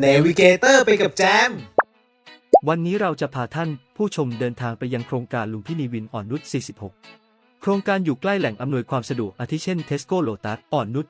เนวิเกเตอร์ไปกับแจม วันนี้เราจะพาท่านผู้ชมเดินทางไปยังโครงการลุมพินีวินอ่อนนุช 46 โครงการอยู่ใกล้แหล่งอำนวยความสะดวกอาทิเช่นเทสโก้โลตัสอ่อนนุช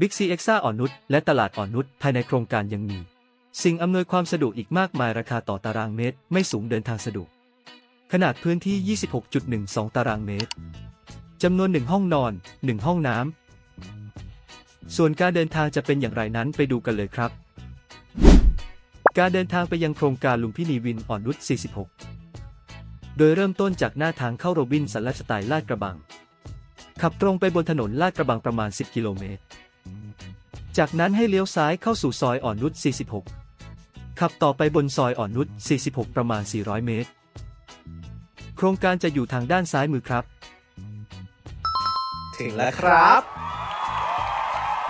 บิ๊กซีเอ็กซ่าอ่อนนุชและตลาดอ่อนนุชภายในโครงการยังมี สิ่งอำนวยความสะดวกอีกมากมายราคาต่อตารางเมตร ไม่สูงเดินทางสะดวก ขนาดพื้นที่ 26.12 ตารางเมตรจำนวน 1 ห้องนอน 1 ห้องน้ำส่วนการเดินทางจะเป็นอย่างไรนั้นไปดูกันเลยครับ การเดินทางไปยังโครงการลุมพินีวินอ่อนนุช 46 โดยเริ่มต้นจากหน้าทางเข้าโรบินสันลฟ์สไตล์ลาดกระบัง ขับตรงไปบนถนนลาดกระบังประมาณ 10 กิโลเมตร จากนั้นให้เลี้ยวซ้ายเข้าสู่ซอยอ่อนนุช 46 ขับต่อไปบนซอยอ่อนนุช 46 ประมาณ 400 เมตร โครงการจะอยู่ทางด้านซ้ายมือครับ ถึงแล้วครับ